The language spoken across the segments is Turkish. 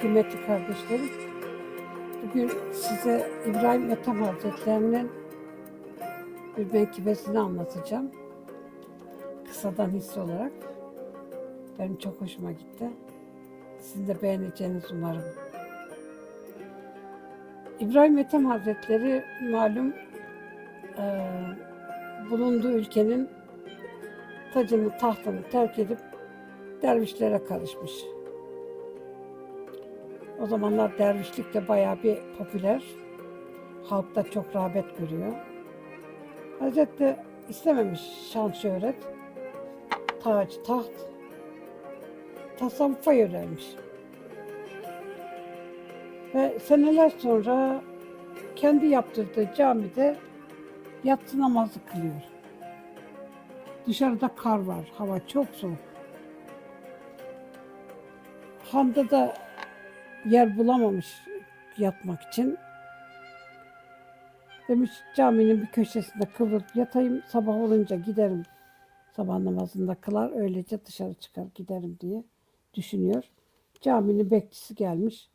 Kıymetli kardeşlerim, bugün size İbrahim Ethem Hazretleri'nin bir menkıbesini anlatacağım. Kısadan hisse olarak. Benim çok hoşuma gitti. Sizin de beğeneceğiniz umarım. İbrahim Ethem Hazretleri malum eee, bulunduğu ülkenin tacını, tahtını terk edip dervişlere karışmış. O zamanlar dervişlik de bayağı bir popüler. Halkta çok rağbet görüyor. Hazret de istememiş şan şöhret. Taç, taht. Tasavvufa yönelmiş. Ve seneler sonra kendi yaptırdığı camide yatsı namazı kılıyor. Dışarıda kar var, hava çok soğuk. Handa da yer bulamamış yatmak için. Demiş caminin bir köşesinde kıvrılıp yatayım sabah olunca giderim. Sabah namazında kılar öylece dışarı çıkar giderim diye düşünüyor. Caminin bekçisi gelmiş.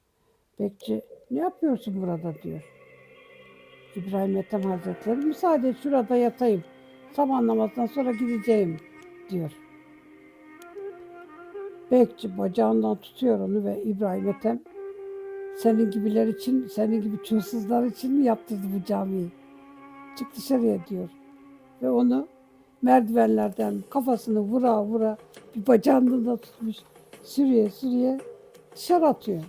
Bekçi ne yapıyorsun burada diyor. İbrahim Ethem Hazretleri müsaade et şurada yatayım. Sabah namazından sonra gideceğim diyor. Bekçi bacağından tutuyor onu ve İbrahim Ethem senin gibiler için, senin gibi çulsuzlar için mi yaptırdı bu camiyi? Çık dışarıya diyor. Ve onu merdivenlerden kafasını vura vura bir bacağından da tutmuş. Sürüye sürüye dışarı atıyor.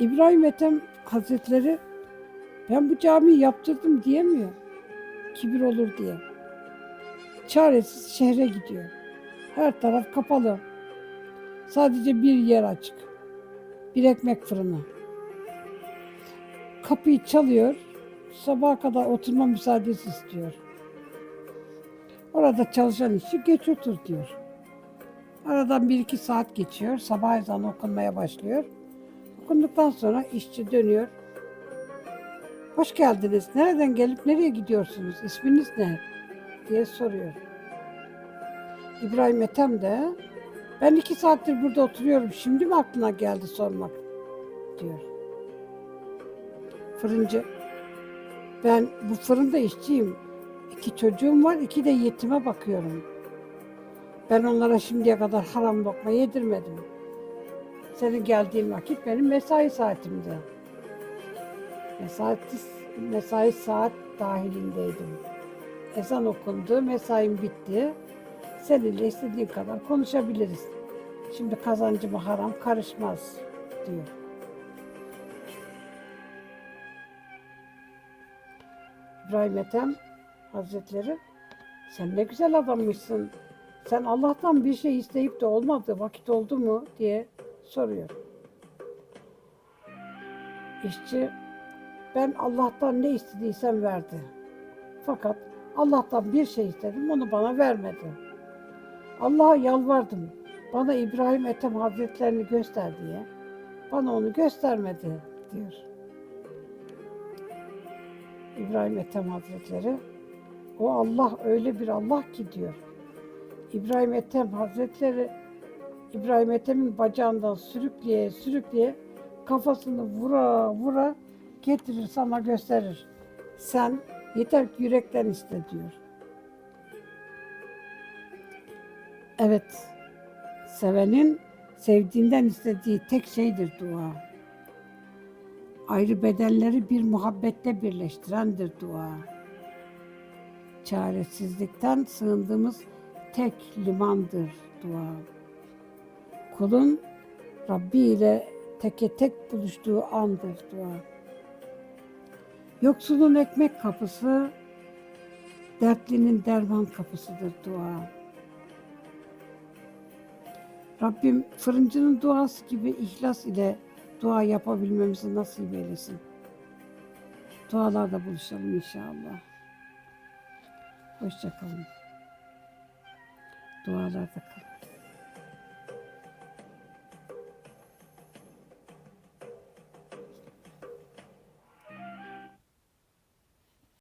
İbrahim Ethem Hazretleri ben bu camiyi yaptırdım diyemiyor. Kibir olur diye. Çaresiz şehre gidiyor. Her taraf kapalı. Sadece bir yer açık. Bir ekmek fırını. Kapıyı çalıyor. Sabaha kadar oturma müsaadesi istiyor. Orada çalışan işçi geç otur diyor. Aradan bir iki saat geçiyor. Sabah ezanı okunmaya başlıyor. Okunduktan sonra işçi dönüyor. Hoş geldiniz. Nereden gelip nereye gidiyorsunuz? İsminiz ne? diye soruyor. İbrahim Ethem de ben iki saattir burada oturuyorum. Şimdi mi aklına geldi sormak? diyor. Fırıncı ben bu fırında işçiyim. İki çocuğum var, iki de yetime bakıyorum. Ben onlara şimdiye kadar haram lokma yedirmedim. Senin geldiğin vakit benim mesai saatimdi. Mesai, mesai saat dahilindeydim. Ezan okundu, mesaim bitti. Seninle istediğin kadar konuşabiliriz. Şimdi kazancıma haram karışmaz diyor. İbrahim Ethem Hazretleri sen ne güzel adammışsın. Sen Allah'tan bir şey isteyip de olmadı vakit oldu mu diye soruyor. İşçi ben Allah'tan ne istediysem verdi. Fakat Allah'tan bir şey istedim onu bana vermedi. Allah'a yalvardım. Bana İbrahim Ethem Hazretlerini göster diye. Bana onu göstermedi diyor. İbrahim Ethem Hazretleri o Allah öyle bir Allah ki diyor. İbrahim Ethem Hazretleri İbrahim Ethem'in bacağından sürükleye sürükleye kafasını vura vura getirir sana gösterir. Sen yeter ki yürekten iste diyor. Evet, sevenin sevdiğinden istediği tek şeydir dua. Ayrı bedenleri bir muhabbette birleştirendir dua. Çaresizlikten sığındığımız tek limandır dua. Kulun Rabbi ile teke tek buluştuğu andır dua. Yoksulun ekmek kapısı, dertlinin derman kapısıdır dua. Rabbim fırıncının duası gibi ihlas ile dua yapabilmemizi nasip eylesin. Dualarda buluşalım inşallah. Hoşçakalın. Dualarda kalın.